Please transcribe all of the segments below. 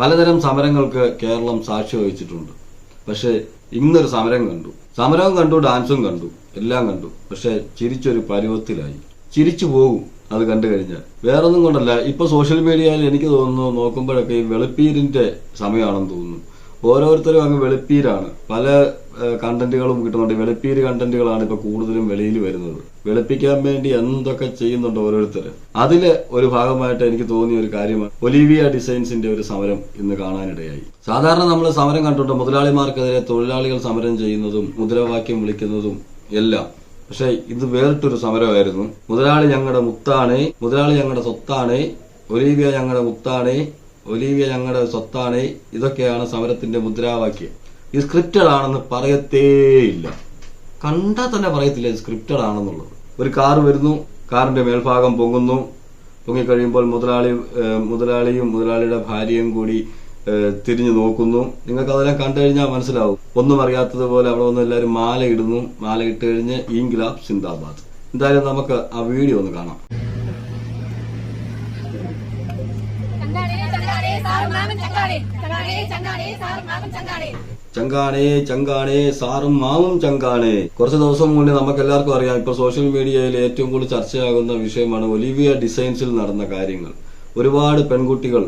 പലതരം സമരങ്ങൾക്ക് കേരളം സാക്ഷ്യം വഹിച്ചിട്ടുണ്ട്. പക്ഷേ ഇന്നൊരു സമരം കണ്ടു. സമരവും കണ്ടു ഡാൻസും കണ്ടു എല്ലാം കണ്ടു. പക്ഷേ ചിരിച്ചൊരു പരുവത്തിലായി. ചിരിച്ചു പോകും അത് കണ്ടു കഴിഞ്ഞാൽ. വേറൊന്നും കൊണ്ടല്ല ഇപ്പൊ സോഷ്യൽ മീഡിയയിൽ എനിക്ക് തോന്നുന്നു നോക്കുമ്പോഴൊക്കെ ഈ വെളുപ്പീരിന്റെ സമയമാണെന്ന് തോന്നുന്നു. ഓരോരുത്തരും അങ്ങ് വെളുപ്പീരാണ്. പല കണ്ടന്റുകളും കിട്ടുന്നുണ്ട്. വെളുപ്പീര് കണ്ടന്റുകളാണ് ഇപ്പൊ കൂടുതലും വെളിയിൽ വരുന്നത്. വെളുപ്പിക്കാൻ വേണ്ടി എന്തൊക്കെ ചെയ്യുന്നുണ്ട് ഓരോരുത്തർ അതിൽ ഒരു ഭാഗമായിട്ട് എനിക്ക് തോന്നിയ ഒരു കാര്യമാണ്. ഒലിവിയ ഡിസൈൻസിന്റെ ഒരു സമരം ഇന്ന് കാണാനിടയായി. സാധാരണ നമ്മൾ സമരം കണ്ടിട്ടുണ്ട്. മുതലാളിമാർക്കെതിരെ തൊഴിലാളികൾ സമരം ചെയ്യുന്നതും മുദ്രാവാക്യം വിളിക്കുന്നതും എല്ലാം. പക്ഷേ ഇത് വേറിട്ടൊരു സമരമായിരുന്നു. മുതലാളി ഞങ്ങളുടെ മുത്താണേ. മുതലാളി ഞങ്ങളുടെ സ്വത്താണേ. ഒലീവിയ ഞങ്ങളുടെ മുത്താണേ. ഒലീവിയ ഞങ്ങളുടെ സ്വത്താണ്. ഇതൊക്കെയാണ് സമരത്തിന്റെ മുദ്രാവാക്യം. ഇത് സ്ക്രിപ്റ്റഡ് ആണെന്ന് പറയത്തേയില്ല. കണ്ടാൽ തന്നെ പറയത്തില്ല ഇത് സ്ക്രിപ്റ്റഡ് ആണെന്നുള്ളത്. ഒരു കാർ വരുന്നു കാറിന്റെ മേൽഭാഗം പൊങ്ങുന്നു. പൊങ്ങിക്കഴിയുമ്പോൾ മുതലാളി മുതലാളിയും മുതലാളിയുടെ ഭാര്യയും കൂടി തിരിഞ്ഞു നോക്കുന്നു. നിങ്ങൾക്ക് അതെല്ലാം കണ്ടു കഴിഞ്ഞാൽ മനസ്സിലാവും. ഒന്നും അറിയാത്തതുപോലെ അവിടെ വന്ന് എല്ലാവരും മാല ഇടുന്നു. മാല ഇട്ട് കഴിഞ്ഞ് ഇൻഗ്ലാബ് സിന്ദാബാദ്. എന്തായാലും നമുക്ക് ആ വീഡിയോ ഒന്ന് കാണാം. ചങ്കാണേ ചങ്കാണേ സാറും മാവും ചങ്കാണേ കുറച്ച് ദിവസം മുന്നേ നമുക്ക് എല്ലാവർക്കും അറിയാം ഇപ്പൊ സോഷ്യൽ മീഡിയയിൽ ഏറ്റവും കൂടുതൽ ചർച്ചയാകുന്ന വിഷയമാണ് ഒലിവിയ ഡിസൈൻസിൽ നടന്ന കാര്യങ്ങൾ. ഒരുപാട് പെൺകുട്ടികൾ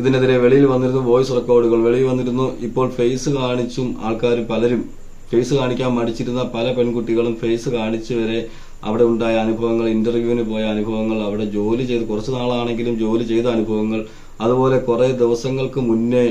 ഇതിനെതിരെ വെളിയിൽ വന്നിരുന്നു വോയിസ് റെക്കോർഡുകൾ വെളിയിൽ വന്നിരുന്നു. ഇപ്പോൾ ഫേസ് കാണിച്ചും ആൾക്കാർ പലരും ഫേസ് കാണിക്കാൻ മടിച്ചിരുന്ന പല പെൺകുട്ടികളും ഫേസ് കാണിച്ചു വരെ അവിടെ ഉണ്ടായ അനുഭവങ്ങൾ ഇന്റർവ്യൂവിന് പോയ അനുഭവങ്ങൾ അവിടെ ജോലി ചെയ്ത് കുറച്ച് നാളാണെങ്കിലും ജോലി ചെയ്ത അനുഭവങ്ങൾ അതുപോലെ കുറെ ദിവസങ്ങൾക്ക് മുന്നേ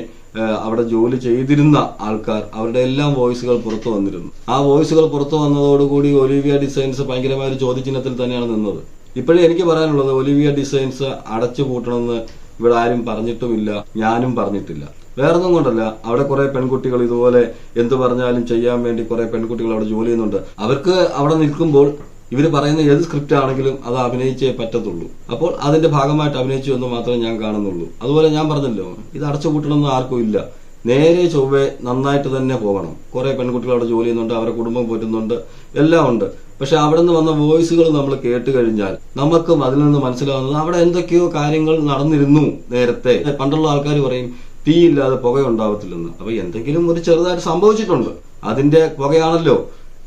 അവിടെ ജോലി ചെയ്തിരുന്ന ആൾക്കാർ അവരുടെ എല്ലാം വോയിസുകൾ പുറത്തു വന്നിരുന്നു. ആ വോയിസുകൾ പുറത്തു വന്നതോടുകൂടി ഒലിവിയ ഡിസൈൻസ് ഭയങ്കരമായ ഒരു ചോദ്യചിഹ്നത്തിൽ തന്നെയാണ് നിന്നത്. ഇപ്പോഴും എനിക്ക് പറയാനുള്ളത് ഒലിവിയ ഡിസൈൻസ് അടച്ചു പൂട്ടണമെന്ന് ഇവിടെ ആരും പറഞ്ഞിട്ടുമില്ല ഞാനും പറഞ്ഞിട്ടില്ല. വേറൊന്നും കൊണ്ടല്ല അവിടെ കുറെ പെൺകുട്ടികൾ ഇതുപോലെ എന്തു പറഞ്ഞാലും ചെയ്യാൻ വേണ്ടി കുറെ പെൺകുട്ടികൾ അവിടെ ജോലി ചെയ്യുന്നുണ്ട്. അവർക്ക് അവിടെ നിൽക്കുമ്പോൾ ഇവർ പറയുന്ന ഏത് സ്ക്രിപ്റ്റ് ആണെങ്കിലും അത് അഭിനയിച്ചേ പറ്റത്തുള്ളൂ. അപ്പോൾ അതിന്റെ ഭാഗമായിട്ട് അഭിനയിച്ചു എന്ന് മാത്രമേ ഞാൻ കാണുന്നുള്ളൂ. അതുപോലെ ഞാൻ പറഞ്ഞല്ലോ ഇത് അടച്ചുപൂട്ടണമെന്ന് ആർക്കും ഇല്ല. നേരെ ചൊവ്വെ നന്നായിട്ട് തന്നെ പോകണം. കുറെ പെൺകുട്ടികൾ അവിടെ ജോലി ചെയ്യുന്നുണ്ട് അവരുടെ കുടുംബം പോറ്റുന്നുണ്ട് എല്ലാം ഉണ്ട്. പക്ഷെ അവിടെ നിന്ന് വന്ന വോയിസുകൾ നമ്മൾ കേട്ട് കഴിഞ്ഞാൽ നമുക്കും അതിൽ നിന്ന് മനസ്സിലാവുന്നത് അവിടെ എന്തൊക്കെയോ കാര്യങ്ങൾ നടന്നിരുന്നു നേരത്തെ. പണ്ടുള്ള ആൾക്കാർ പറയും തീയില്ലാതെ പുകയുണ്ടാവത്തില്ലെന്ന്. അപ്പൊ എന്തെങ്കിലും ഒരു ചെറുതായിട്ട് സംഭവിച്ചിട്ടുണ്ട്. അതിന്റെ പുകയാണല്ലോ.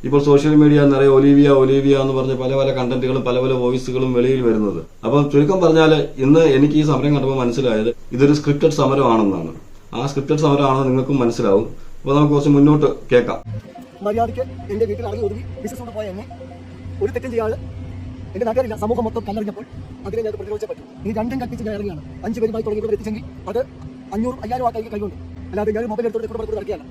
ഇപ്പോൾ സോഷ്യൽ മീഡിയ നിറയെ ഒലീവിയ ഒലീവിയ എന്ന് പറഞ്ഞ് പല പല കണ്ടന്റുകളും പല പല വോയിസുകളും വെളിയിൽ വരുന്നത്. അപ്പം ചുരുക്കം പറഞ്ഞാൽ ഇന്ന് എനിക്ക് ഈ സമരം കണ്ടപ്പോൾ മനസ്സിലായത് ഇതൊരു സ്ക്രിപ്റ്റഡ് സമരമാണെന്നാണ്. ആ സ്ക്രിപ്റ്റഡ് സമരമാണെന്ന് നിങ്ങൾക്കും മനസ്സിലാവും. അപ്പോൾ നമുക്ക് കുറച്ച് മുന്നോട്ട് കേൾക്കാം. മര്യാദയ്ക്ക് എന്റെ വീട്ടിൽ ഇറങ്ങി ഒതുങ്ങി ബിസിനസ് പോയ ഒരു തെറ്റും ചെയ്യാതെ എന്റെ നാട്ടുകാരില്ല സമൂഹം മൊത്തം കല്ലറിഞ്ഞപ്പോൾ അതിനെ ഞാൻ പ്രതിരോധിച്ചേ പറ്റും. ഇനി രണ്ടും കൽപ്പിച്ച് ഞാൻ അഞ്ച് പേരുമായി തുടങ്ങി ഇവിടെ എത്തിച്ചെങ്കിൽ അത് അഞ്ഞൂറ് അയ്യായിരം ആൾക്കാർക്ക് കഴിവുണ്ട് അല്ലാതെ ഞാൻ മൊബൈൽ എടുത്തോട്ട് നടക്കുകയല്ല.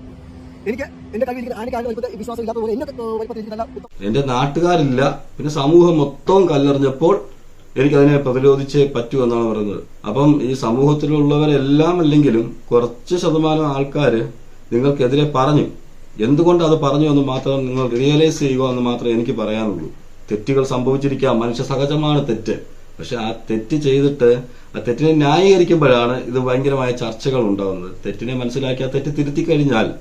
എനിക്ക് എന്റെ ഇരിക്കുന്ന ആനയ്ക്ക് ആരുടെ വിശ്വാസം ഇല്ലാത്ത പോലെ എന്നെ വലിപ്പത്തിൽ എനിക്ക് നല്ല എന്റെ നാട്ടുകാരില്ല. പിന്നെ സമൂഹം മൊത്തം കല്ലെറിഞ്ഞപ്പോൾ എനിക്കതിനെ പ്രതിരോധിച്ചേ പറ്റൂ എന്നാണ് പറയുന്നത്. അപ്പം ഈ സമൂഹത്തിലുള്ളവരെല്ലാം അല്ലെങ്കിലും കുറച്ച് ശതമാനം ആൾക്കാര് നിങ്ങൾക്കെതിരെ പറഞ്ഞു. എന്തുകൊണ്ട് അത് പറഞ്ഞു എന്ന് മാത്രം നിങ്ങൾ റിയലൈസ് ചെയ്യുക എന്ന് മാത്രമേ എനിക്ക് പറയാനുള്ളൂ. തെറ്റുകൾ സംഭവിച്ചിരിക്കാം. മനുഷ്യ സഹജമാണ് തെറ്റ്. പക്ഷെ ആ തെറ്റ് ചെയ്തിട്ട് ആ തെറ്റിനെ ന്യായീകരിക്കുമ്പോഴാണ് ഇത് ഭയങ്കരമായ ചർച്ചകൾ ഉണ്ടാകുന്നത്. തെറ്റിനെ മനസ്സിലാക്കി ആ തെറ്റ് തിരുത്തി കഴിഞ്ഞാൽ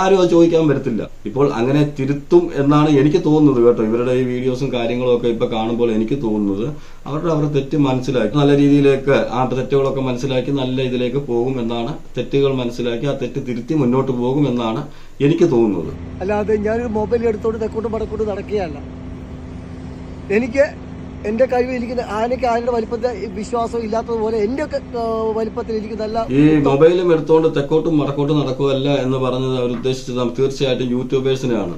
ആരും അത് ചോദിക്കാൻ വരത്തില്ല ഇപ്പോൾ അങ്ങനെ തിരുത്തും എന്നാണ് എനിക്ക് തോന്നുന്നത് കേട്ടോ. ഇവരുടെ ഈ വീഡിയോസും കാര്യങ്ങളും ഒക്കെ ഇപ്പൊ കാണുമ്പോൾ എനിക്ക് തോന്നുന്നത്. അവരുടെ അവരുടെ തെറ്റ് മനസ്സിലാക്കി നല്ല രീതിയിലേക്ക് ആ തെറ്റുകളൊക്കെ മനസ്സിലാക്കി നല്ല ഇതിലേക്ക് പോകും എന്നാണ് തെറ്റുകൾ മനസ്സിലാക്കി ആ തെറ്റ് തിരുത്തി മുന്നോട്ട് പോകും എന്നാണ് എനിക്ക് തോന്നുന്നത്. അല്ലാതെ ഞാനൊരു മൊബൈൽ എടുത്തോണ്ട് തെക്കോട്ടും വടക്കോട്ടും നടക്കുകയല്ല. എനിക്ക് എന്റെ കഴിവ് ഇരിക്കുന്ന ആനയ്ക്ക് ആനയുടെ വലിപ്പത്തെ വിശ്വാസം ഇല്ലാത്തതുപോലെ ഒക്കെ വലിപ്പത്തിൽ എനിക്ക് നല്ല ഈ മൊബൈലും എടുത്തുകൊണ്ട് തെക്കോട്ടും വടക്കോട്ടും നടക്കുകയല്ല എന്ന് പറഞ്ഞത് അവർ ഉദ്ദേശിച്ചത് തീർച്ചയായിട്ടും യൂട്യൂബേഴ്സിനാണ്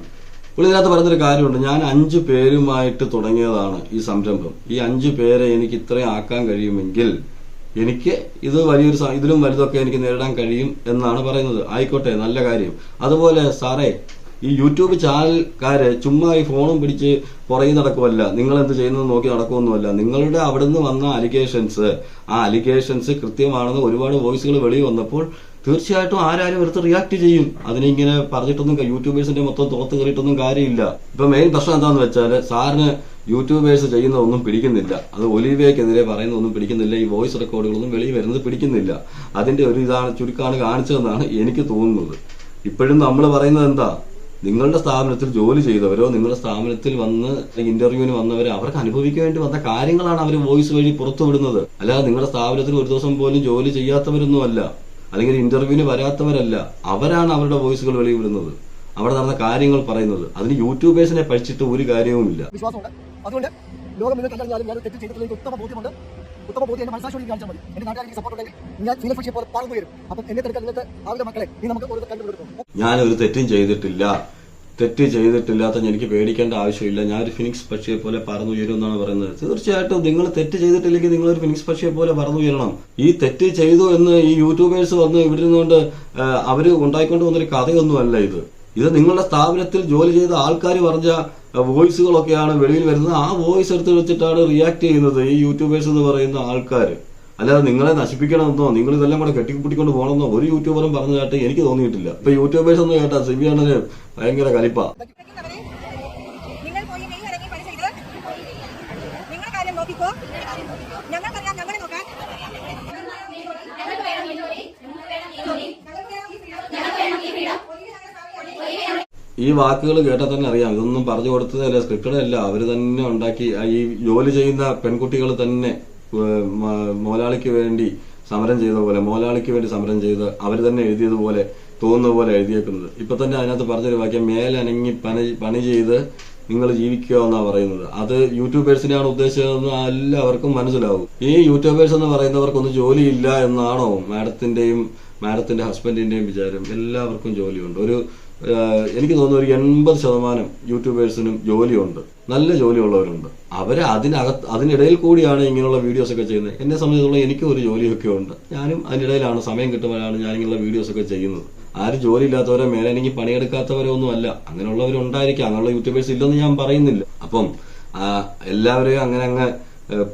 പുള്ളി ഇതിനകത്ത് പറഞ്ഞൊരു കാര്യമുണ്ട്. ഞാൻ അഞ്ച് പേരുമായിട്ട് തുടങ്ങിയതാണ് ഈ സംരംഭം. ഈ അഞ്ച് പേരെ എനിക്ക് ഇത്രയും ആക്കാൻ കഴിയുമെങ്കിൽ എനിക്ക് ഇത് വലിയൊരു ഇതിലും വലുതൊക്കെ എനിക്ക് നേരിടാൻ കഴിയും എന്നാണ് പറയുന്നത്. ആയിക്കോട്ടെ നല്ല കാര്യം. അതുപോലെ സാറേ ഈ യൂട്യൂബ് ചാനൽക്കാര് ചുമ്മാ ഈ ഫോണും പിടിച്ച് പുറകെ നടക്കുമല്ല നിങ്ങൾ എന്ത് ചെയ്യുന്നത് നോക്കി നടക്കുമൊന്നുമല്ല നിങ്ങളുടെ അവിടുന്ന് വന്ന അലിഗേഷൻസ് ആ അലിഗേഷൻസ് കൃത്യമാണെന്ന് ഒരുപാട് വോയിസുകൾ വെളിയിൽ വന്നപ്പോൾ തീർച്ചയായിട്ടും ആരാരും എടുത്ത് റിയാക്ട് ചെയ്യും. അതിനിങ്ങനെ പറഞ്ഞിട്ടൊന്നും ക- യൂട്യൂബേഴ്സിന്റെ മൊത്തം തോത്ത് കയറിയിട്ടൊന്നും കാര്യമില്ല. ഇപ്പൊ മെയിൻ പ്രശ്നം എന്താണെന്ന് വെച്ചാൽ സാറിന് യൂട്യൂബേഴ്സ് ചെയ്യുന്ന ഒന്നും പിടിക്കുന്നില്ല. അത് ഒലിവിയക്കെതിരെ പറയുന്നതൊന്നും പിടിക്കുന്നില്ല. ഈ വോയിസ് റെക്കോർഡുകളൊന്നും വെളിയിൽ വരുന്നത് പിടിക്കുന്നില്ല. അതിന്റെ ഒരു ഇതാണ് ചുരുക്കമാണ് കാണിച്ചതെന്നാണ് എനിക്ക് തോന്നുന്നത്. ഇപ്പോഴും നമ്മൾ പറയുന്നത് എന്താ? നിങ്ങളുടെ സ്ഥാപനത്തിൽ ജോലി ചെയ്തവരോ നിങ്ങളുടെ സ്ഥാപനത്തിൽ വന്ന് ഇന്റർവ്യൂവിന് വന്നവരോ അവർക്ക് അനുഭവിക്കാൻ വേണ്ടി വന്ന കാര്യങ്ങളാണ് അവർ വോയിസ് വഴി പുറത്തു വിടുന്നത് അല്ലാതെ നിങ്ങളുടെ സ്ഥാപനത്തിൽ ഒരു ദിവസം പോലും ജോലി ചെയ്യാത്തവരൊന്നുമല്ല അല്ലെങ്കിൽ ഇന്റർവ്യൂവിന് വരാത്തവരല്ല. അവരാണ് അവരുടെ വോയിസുകൾ വെളിവിടുന്നത് അവിടെ നടന്ന കാര്യങ്ങൾ പറയുന്നത്. അതിന് യൂട്യൂബേഴ്സിനെ പഠിച്ചിട്ട് ഒരു കാര്യവുമില്ല. അതുകൊണ്ട് ലോകം കണ്ടറിഞ്ഞാലും ഞാൻ തെറ്റ് ചെയ്തിട്ടുള്ള ഉത്തമ ബോധ്യമുണ്ട്. ഉത്തമ ബോധ്യം എന്റെ മനസ്സാക്ഷി കാണിച്ചാൽ മതി. എന്റെ നാട്ടുകാർക്ക് സപ്പോർട്ട് ഉണ്ടെങ്കിൽ ഞാൻ ഫിലോഫിയെ പോലെ പറന്നു വരും. അപ്പം എന്നെ തിരക്കാൻ നിങ്ങൾക്ക് ആളുടെ മക്കളെ ഇനി നമുക്ക് ഒരു കണ്ടുപിടിക്കും ഞാനൊരു തെറ്റും ചെയ്തിട്ടില്ല. തെറ്റ് ചെയ്തിട്ടില്ലാത്ത എനിക്ക് പേടിക്കേണ്ട ആവശ്യമില്ല. ഞാൻ ഒരു ഫിനിക്സ് പക്ഷിയെ പോലെ പറന്നു ഉയരും എന്നാണ് പറയുന്നത്. തീർച്ചയായിട്ടും നിങ്ങൾ തെറ്റ് ചെയ്തിട്ടില്ലെങ്കിൽ നിങ്ങൾ ഒരു ഫിനിക്സ് പക്ഷിയെ പോലെ പറന്നു ഉയരണം ഈ തെറ്റ് ചെയ്തു എന്ന് ഈ യൂട്യൂബേഴ്സ് വന്ന് ഇവിടെ നിന്നുകൊണ്ട് അവർ ഉണ്ടായിക്കൊണ്ട് വന്നൊരു കഥയൊന്നുമല്ല ഇത്. ഇത് നിങ്ങളുടെ സ്ഥാപനത്തിൽ ജോലി ചെയ്ത ആൾക്കാർ പറഞ്ഞ വോയിസുകളൊക്കെയാണ് വെളിയിൽ വരുന്നത്. ആ വോയിസ് എടുത്ത് വെച്ചിട്ടാണ് റിയാക്ട് ചെയ്യുന്നത് ഈ യൂട്യൂബേഴ്സ് എന്ന് പറയുന്ന ആൾക്കാർ അല്ലാതെ നിങ്ങളെ നശിപ്പിക്കണമെന്നോ നിങ്ങൾ ഇതെല്ലാം കൂടെ കെട്ടിപ്പിടിക്കൊണ്ട് പോകണമെന്നോ ഒരു യൂട്യൂബറും പറഞ്ഞതായിട്ട് എനിക്ക് തോന്നിയിട്ടില്ല. ഇപ്പൊ യൂട്യൂബേഴ്സ് ഒന്ന് കേട്ടാ സിബിയാണ് ഭയങ്കര കലിപ്പ പഠിക്കുന്നവരെ നിങ്ങൾ പോയി മെയ് ഇറങ്ങി പണി ചെയ്ത് നിങ്ങളുടെ കാര്യം നോക്കിക്കോ ഞങ്ങൾക്കറിയാം ഞങ്ങളെ നോക്കാൻ ഞങ്ങൾക്ക് വേണം ഈ ജോലി ഞങ്ങൾക്ക് വേണം ഈ ജോലി ഞങ്ങൾക്ക് വേണം ഈ freedom. ഞങ്ങൾക്ക് വേണം ഈ freedom. ഒലിവ് ഞങ്ങളുടെ സ്വാമിയാണ്. ഈ വാക്കുകൾ കേട്ടാൽ തന്നെ അറിയാം. ഇതൊന്നും പറഞ്ഞു കൊടുത്തതല്ല സ്ക്രിപ്റ്റഡ് അല്ല. അവർ തന്നെ ഉണ്ടാക്കി ഈ ജോലി ചെയ്യുന്ന പെൺകുട്ടികൾ തന്നെ മോലാളിക്ക് വേണ്ടി സമരം ചെയ്ത പോലെ മോലാളിക്ക് വേണ്ടി സമരം ചെയ്ത് അവർ തന്നെ എഴുതിയതുപോലെ തോന്നുന്ന പോലെ എഴുതിയേക്കുന്നത്. ഇപ്പൊ തന്നെ അതിനകത്ത് പറഞ്ഞൊരു വാക്യം മേലനങ്ങി പണി പണി ചെയ്ത് നിങ്ങൾ ജീവിക്കുക എന്നാണ് പറയുന്നത്. അത് യൂട്യൂബേഴ്സിനെയാണ് ഉദ്ദേശിച്ചതെന്ന് എല്ലാവർക്കും മനസ്സിലാവും. ഈ യൂട്യൂബേഴ്സ് എന്ന് പറയുന്നവർക്കൊന്നും ജോലിയില്ല എന്നാണോ മാഡത്തിന്റെയും മാഡത്തിന്റെ ഹസ്ബൻഡിന്റെയും വിചാരം? എല്ലാവർക്കും ജോലിയുണ്ട്. ഒരു എനിക്ക് തോന്നുന്നു ഒരു എൺപത് ശതമാനം യൂട്യൂബേഴ്സിനും ജോലിയുണ്ട്. നല്ല ജോലിയുള്ളവരുണ്ട്. അവർ അതിനകത്ത് അതിനിടയിൽ കൂടിയാണ് ഇങ്ങനെയുള്ള വീഡിയോസ് ഒക്കെ ചെയ്യുന്നത്. എന്നെ സംബന്ധിച്ചിടത്തോളം എനിക്കും ഒരു ജോലിയൊക്കെ ഉണ്ട്. ഞാനും അതിനിടയിലാണ് സമയം കിട്ടുമ്പോഴാണ് ഞാൻ ഇങ്ങനെയുള്ള വീഡിയോസ് ഒക്കെ ചെയ്യുന്നത്. ആരും ജോലി ഇല്ലാത്തവരെ മേലെ എനിക്ക് പണിയെടുക്കാത്തവരെ ഒന്നും അല്ല അങ്ങനെയുള്ളവരുണ്ടായിരിക്കും. അങ്ങനെയുള്ള യൂട്യൂബേഴ്സ് ഇല്ലെന്ന് ഞാൻ പറയുന്നില്ല. അപ്പം എല്ലാവരെയും അങ്ങനെ അങ്ങ്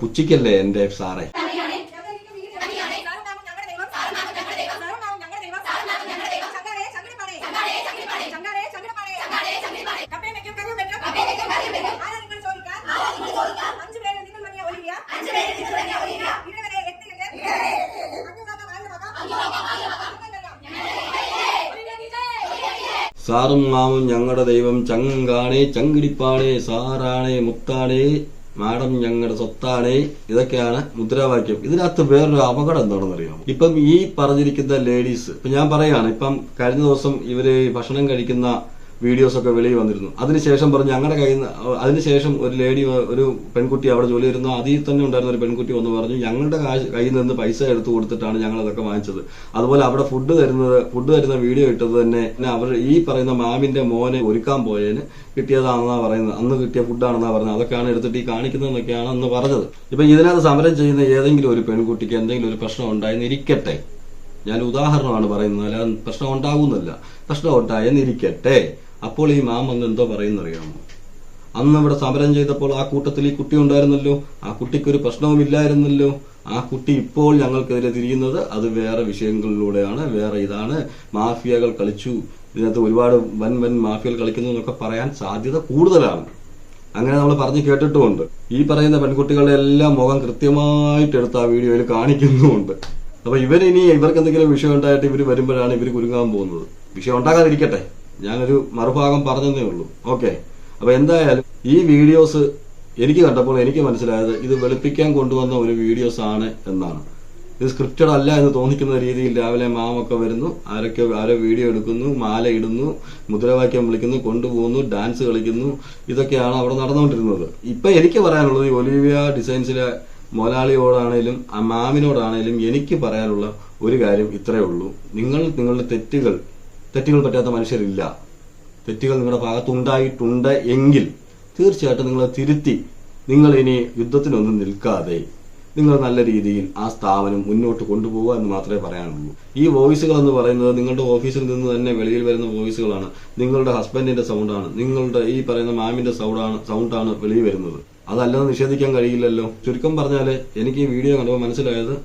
പുച്ഛിക്കല്ലേ എന്റെ സാറേ തന്നെയാണ് ഞങ്ങൾക്ക് വീട് സാറും നാമം ഞങ്ങളുടെ ദൈവം. സാറും നാമം ഞങ്ങളുടെ ദൈവം. സാറും നാമം ഞങ്ങളുടെ ദൈവം. സാറും നാമം ഞങ്ങളുടെ ദൈവം. ചങ്ങാടേ, ചങ്ങടിപ്പാടേ. ചങ്ങാടേ, ചങ്ങടിപ്പാടേ. ചങ്ങാടേ, ചങ്ങടിപ്പാടേ. ചങ്ങാടേ, ചങ്ങടിപ്പാടേ. കപ്പയും വെക്കും, കറിയും വെക്കും. കപ്പയും വെക്കും, കറിയും വെക്കും. ആരാ നിങ്ങൾ ചോദിക്കാൻ? ആരാ നിങ്ങൾ ചോദിക്കാൻ? അഞ്ച് പേര് നിങ്ങൾ തുടങ്ങിയ ഒലിവിയ. അഞ്ച് പേര് നിങ്ങൾ തുടങ്ങിയ ഒലിവിയ. ഇതുവരെ എത്തിയിട്ട് അഞ്ഞൂറാക്കാം, ആയിരമാക്കാം. അഞ്ഞൂറാക്കാം, ആയിരമാക്കാം. ഞങ്ങൾക്കറിയാം. ഒലിവിയ വിജയ്. സാറും മാമും ഞങ്ങളുടെ ദൈവം ചങ്കാണേ ചങ്കിടിപ്പാണേ സാറാണേ മുത്താണേ മാഡം ഞങ്ങളുടെ സ്വത്താണേ ഇതൊക്കെയാണ് മുദ്രാവാക്യം. ഇതിനകത്ത് വേറൊരു അപകടം എന്താണെന്ന് അറിയാമോ ഇപ്പം ഈ പറഞ്ഞിരിക്കുന്ന ലേഡീസ് ഇപ്പൊ ഞാൻ പറയാണ് ഇപ്പം കഴിഞ്ഞ ദിവസം ഇവർ ഭക്ഷണം കഴിക്കുന്ന വീഡിയോസ് ഒക്കെ വെളിയിൽ വന്നിരുന്നു. അതിനുശേഷം പറഞ്ഞു ഞങ്ങളുടെ കയ്യിൽ നിന്ന് അതിനുശേഷം ഒരു ലേഡി ഒരു പെൺകുട്ടി അവിടെ ജോലി വരുന്നു അതിൽ തന്നെ ഉണ്ടായിരുന്ന ഒരു പെൺകുട്ടി വന്ന് പറഞ്ഞു ഞങ്ങളുടെ കയ്യിൽ നിന്ന് പൈസ എടുത്തു കൊടുത്തിട്ടാണ് ഞങ്ങൾ അതൊക്കെ വാങ്ങിച്ചത്. അതുപോലെ അവിടെ ഫുഡ് തരുന്നത് ഫുഡ് തരുന്ന വീഡിയോ ഇട്ടത് തന്നെ അവർ ഈ പറയുന്ന മാമിന്റെ മോനെ ഒരുക്കാൻ പോയതിന് കിട്ടിയതാണെന്നാണ് പറയുന്നത്. അന്ന് കിട്ടിയ ഫുഡാണെന്നാണ് പറയുന്നത്. അതൊക്കെയാണ് എടുത്തിട്ട് ഈ കാണിക്കുന്നതെന്നൊക്കെയാണ് അന്ന് പറഞ്ഞത്. ഇപ്പൊ ഇതിനകത്ത് സമരം ചെയ്യുന്ന ഏതെങ്കിലും ഒരു പെൺകുട്ടിക്ക് എന്തെങ്കിലും ഒരു പ്രശ്നം ഉണ്ടായെന്നിരിക്കട്ടെ ഞാൻ ഉദാഹരണമാണ് പറയുന്നത്. അല്ലാതെ പ്രശ്നം ഉണ്ടാകുന്നില്ല പ്രശ്നം ഉണ്ടായെന്നിരിക്കട്ടെ. അപ്പോൾ ഈ മാം അന്ന് എന്തോ പറയുന്നറിയാമോ? അന്ന് ഇവിടെ സമരം ചെയ്തപ്പോൾ ആ കൂട്ടത്തിൽ ഈ കുട്ടി ഉണ്ടായിരുന്നല്ലോ. ആ കുട്ടിക്ക് ഒരു പ്രശ്നവുമില്ലായിരുന്നല്ലോ. ആ കുട്ടി ഇപ്പോൾ ഞങ്ങൾക്കെതിരെ തിരിയുന്നത് അത് വേറെ വിഷയങ്ങളിലൂടെയാണ് വേറെ ഇതാണ്. മാഫിയകൾ കളിച്ചു. ഇതിനകത്ത് ഒരുപാട് വൻ വൻ മാഫിയകൾ കളിക്കുന്നു എന്നൊക്കെ പറയാൻ സാധ്യത കൂടുതലാണ്. അങ്ങനെ നമ്മൾ പറഞ്ഞു കേട്ടിട്ടുമുണ്ട്. ഈ പറയുന്ന പെൺകുട്ടികളുടെ എല്ലാം മുഖം കൃത്യമായിട്ട് എടുത്ത് ആ വീഡിയോയിൽ കാണിക്കുന്നുമുണ്ട്. അപ്പൊ ഇവരിനി ഇവർക്ക് എന്തെങ്കിലും വിഷയം ഉണ്ടായിട്ട് ഇവർ വരുമ്പോഴാണ് ഇവർ കുരുങ്ങാൻ പോകുന്നത്. വിഷയം ഉണ്ടാകാതിരിക്കട്ടെ. ഞാനൊരു മറുഭാഗം പറഞ്ഞതേ ഉള്ളൂ. ഓക്കെ. അപ്പൊ എന്തായാലും ഈ വീഡിയോസ് എനിക്ക് കണ്ടപ്പോൾ എനിക്ക് മനസ്സിലായത് ഇത് വെളുപ്പിക്കാൻ കൊണ്ടുവന്ന ഒരു വീഡിയോസ് ആണ് എന്നാണ്. ഇത് സ്ക്രിപ്റ്റഡ് അല്ല എന്ന് തോന്നിക്കുന്ന രീതിയിൽ രാവിലെ മാമൊക്കെ വരുന്നു ആരൊക്കെ ആരോ വീഡിയോ എടുക്കുന്നു മാല ഇടുന്നു മുദ്രാവാക്യം വിളിക്കുന്നു കൊണ്ടുപോകുന്നു ഡാൻസ് കളിക്കുന്നു ഇതൊക്കെയാണ് അവിടെ നടന്നുകൊണ്ടിരുന്നത്. ഇപ്പൊ എനിക്ക് പറയാനുള്ളത് ഈ ഒലിവിയ ഡിസൈൻസിലെ മുതലാളിയോടാണേലും ആ മാമിനോടാണേലും എനിക്ക് പറയാനുള്ള ഒരു കാര്യം ഇത്രയേ ഉള്ളൂ. നിങ്ങൾ നിങ്ങളുടെ തെറ്റുകൾ തെറ്റുകൾ പറ്റാത്ത മനുഷ്യരില്ല. തെറ്റുകൾ നിങ്ങളുടെ ഭാഗത്തുണ്ടായിട്ടുണ്ട് എങ്കിൽ തീർച്ചയായിട്ടും നിങ്ങൾ തിരുത്തി നിങ്ങൾ ഇനി യുദ്ധത്തിനൊന്നും നിൽക്കാതെ നിങ്ങൾ നല്ല രീതിയിൽ ആ സ്ഥാപനം മുന്നോട്ട് കൊണ്ടുപോകുക എന്ന് മാത്രമേ പറയാനുള്ളൂ. ഈ വോയിസുകൾ എന്ന് പറയുന്നത് നിങ്ങളുടെ ഓഫീസിൽ നിന്ന് തന്നെ വെളിയിൽ വരുന്ന വോയിസുകളാണ്. നിങ്ങളുടെ ഹസ്ബൻഡിന്റെ സൗണ്ടാണ്. നിങ്ങളുടെ ഈ പറയുന്ന മാമിന്റെ സൗണ്ടാണ് സൗണ്ടാണ് വെളിയിൽ വരുന്നത്. അതല്ലാതെ നിഷേധിക്കാൻ കഴിയില്ലല്ലോ. ചുരുക്കം പറഞ്ഞാൽ എനിക്ക് ഈ വീഡിയോ കണ്ടപ്പോൾ മനസ്സിലായത്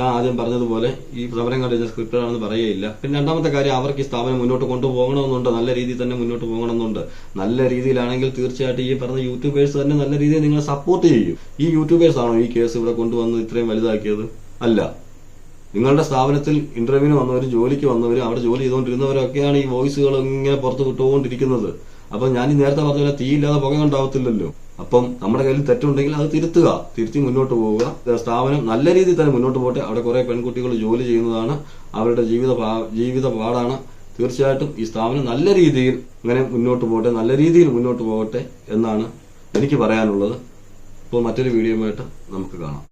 ഞാൻ ആദ്യം പറഞ്ഞതുപോലെ ഈ സമരം കണ്ടിച്ച സ്ക്രിപ്റ്റഡ് ആണെന്ന് പറയുകയില്ല. പിന്നെ രണ്ടാമത്തെ കാര്യം അവർക്ക് ഈ സ്ഥാപനം മുന്നോട്ട് കൊണ്ടുപോകണമെന്നുണ്ട്. നല്ല രീതിയിൽ തന്നെ മുന്നോട്ട് പോകണമെന്നുണ്ട്. നല്ല രീതിയിലാണെങ്കിൽ തീർച്ചയായിട്ടും ഈ പറഞ്ഞ യൂട്യൂബേഴ്സ് തന്നെ നല്ല രീതിയിൽ നിങ്ങളെ സപ്പോർട്ട് ചെയ്യും. ഈ യൂട്യൂബേഴ്സ് ആണോ ഈ കേസ് ഇവിടെ കൊണ്ടുവന്ന് ഇത്രയും വലുതാക്കിയത്? അല്ല. നിങ്ങളുടെ സ്ഥാപനത്തിൽ ഇന്റർവ്യൂവിന് വന്നവരും ജോലിക്ക് വന്നവരും അവിടെ ജോലി ചെയ്തുകൊണ്ടിരുന്നവരൊക്കെയാണ് ഈ വോയിസുകൾ ഇങ്ങനെ പുറത്തു വിട്ടുകൊണ്ടിരിക്കുന്നത്. അപ്പൊ ഞാൻ ഈ നേരത്തെ പറഞ്ഞ പോലെ തീയില്ലാതെ പുക ഉണ്ടാവത്തില്ലല്ലോ അപ്പം നമ്മുടെ കയ്യിൽ തെറ്റുണ്ടെങ്കിൽ അത് തിരുത്തുക. തിരുത്തി മുന്നോട്ട് പോവുക. സ്ഥാപനം നല്ല രീതിയിൽ തന്നെ മുന്നോട്ട് പോട്ടെ അവിടെ കുറെ പെൺകുട്ടികൾ ജോലി ചെയ്യുന്നതാണ്. അവരുടെ ജീവിത ജീവിത പാടാണ്. തീർച്ചയായിട്ടും ഈ സ്ഥാപനം നല്ല രീതിയിൽ ഇങ്ങനെ മുന്നോട്ട് പോകട്ടെ. നല്ല രീതിയിൽ മുന്നോട്ട് പോകട്ടെ എന്നാണ് എനിക്ക് പറയാനുള്ളത്. ഇപ്പോൾ മറ്റൊരു വീഡിയോയുമായിട്ട് നമുക്ക് കാണാം.